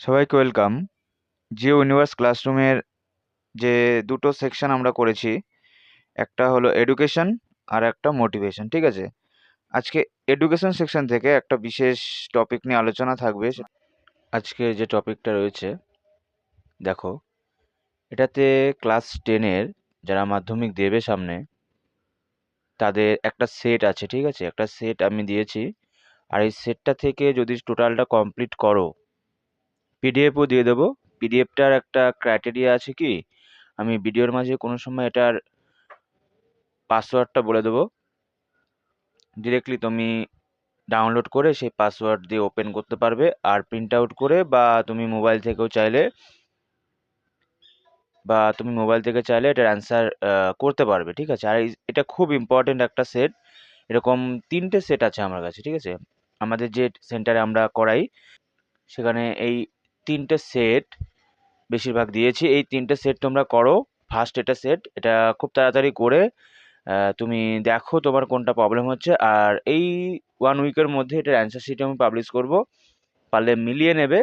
সবাইকে welcome. Jio universe ক্লাসরুমের যে দুটো সেকশন আমরা করেছি, একটা হলো এডুকেশন আর একটা মোটিভেশন, ঠিক আছে? আজকে এডুকেশন সেকশন থেকে একটা বিশেষ টপিক নিয়ে আলোচনা থাকবে। আজকে যে টপিকটা রয়েছে, দেখো, এটাতে ক্লাস টেনের যারা মাধ্যমিক দেবে সামনে, তাদের একটা সেট আছে, ঠিক আছে? একটা সেট আমি দিয়েছি। আর এই সেটটা থেকে যদি টোটালটা কমপ্লিট করো পিডিএফও দিয়ে দেবো। পিডিএফটার একটা ক্রাইটেরিয়া আছে কি? আমি ভিডিওর মাঝে কোনো সময় এটার পাসওয়ার্ডটা বলে দেবো। ডিরেক্টলি তুমি ডাউনলোড করে সেই পাসওয়ার্ড দিয়ে ওপেন করতে পারবে আর প্রিন্ট আউট করে বা তুমি মোবাইল থেকেও চাইলে বা তুমি মোবাইল থেকে চাইলে এটার অ্যান্সার করতে পারবে, ঠিক আছে? আর এটা খুব ইম্পর্টেন্ট একটা সেট এরকম তিনটে সেট আছে আমার কাছে, ঠিক আছে? আমাদের যে সেন্টারে আমরা করাই, সেখানে এই তিনটে সেট বেশিরভাগ দিয়েছি। এই তিনটে সেট তোমরা করো। ফার্স্ট এটা সেট এটা খুব তাড়াতাড়ি করে তুমি দেখো তোমার কোনটা প্রবলেম হচ্ছে। আর এই ওয়ান উইকের মধ্যে এটার অ্যান্সার শিট আমি পাবলিশ করব। পারলে মিলিয়ে নেবে।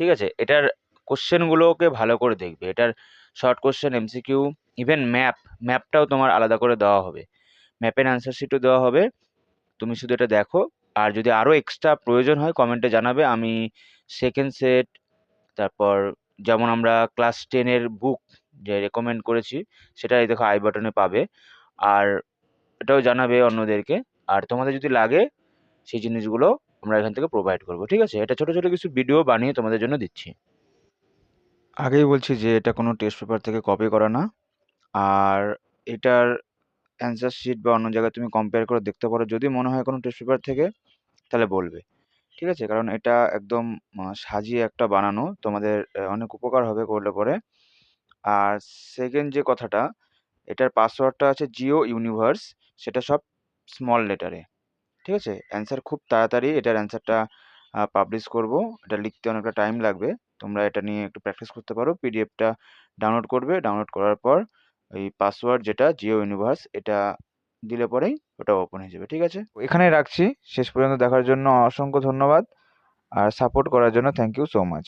ঠিক আছে? এটার কোশ্চেনগুলোকে ভালো করে দেখবে। এটার short question MCQ even map ম্যাপটাও তোমার আলাদা করে দেওয়া হবে। ম্যাপের অ্যান্সার শিটও দেওয়া হবে। তুমি শুধু এটা দেখো। আর যদি আরও এক্সট্রা প্রয়োজন হয় কমেন্টে জানাবে। আমি সেকেন্ড সেট তারপর যেমন আমরা ক্লাস টেনের বুক যে রেকমেন্ড করেছি সেটা এই দেখো আই বাটনে পাবে। আর এটাও জানাবে অন্যদেরকে। আর তোমাদের যদি লাগে, সেই জিনিসগুলো আমরা এখান থেকে প্রোভাইড করব, ঠিক আছে? এটা ছোটো ছোটো কিছু ভিডিও বানিয়ে তোমাদের জন্য দিচ্ছি। আগেই বলছি যে, এটা কোনো টেস্ট পেপার থেকে কপি করা না। আর এটার অ্যান্সার শিট বা অন্য জায়গায় তুমি কম্পেয়ার করে দেখতে পারো। যদি মনে হয় কোনো টেস্ট পেপার থেকে, তাহলে বলবে। ঠিক আছে? কারণ এটা একদম সাজিয়ে একটা বানানো। তোমাদের অনেক উপকার হবে করলে পরে। আর সেকেন্ড যে কথাটা, এটার পাসওয়ার্ডটা আছে জিও ইউনিভার্স সেটা সব স্মল লেটারে ঠিক আছে? অ্যান্সার খুব তাড়াতাড়ি এটার অ্যান্সারটা পাবলিশ করব। এটা লিখতে অনেকটা টাইম লাগবে। তোমরা এটা নিয়ে একটু প্র্যাকটিস করতে পারো। পিডিএফটা ডাউনলোড করবে। ডাউনলোড করার পর এই পাসওয়ার্ড যেটা জিও ইউনিভার্স এটা দিলে পরেই ওটা ওপেন হয়ে যাবে, ঠিক আছে? এখানে রাখছি। শেষ পর্যন্ত দেখার জন্য অসংখ্য ধন্যবাদ। আর সাপোর্ট করার জন্য থ্যাংক ইউ সো মাচ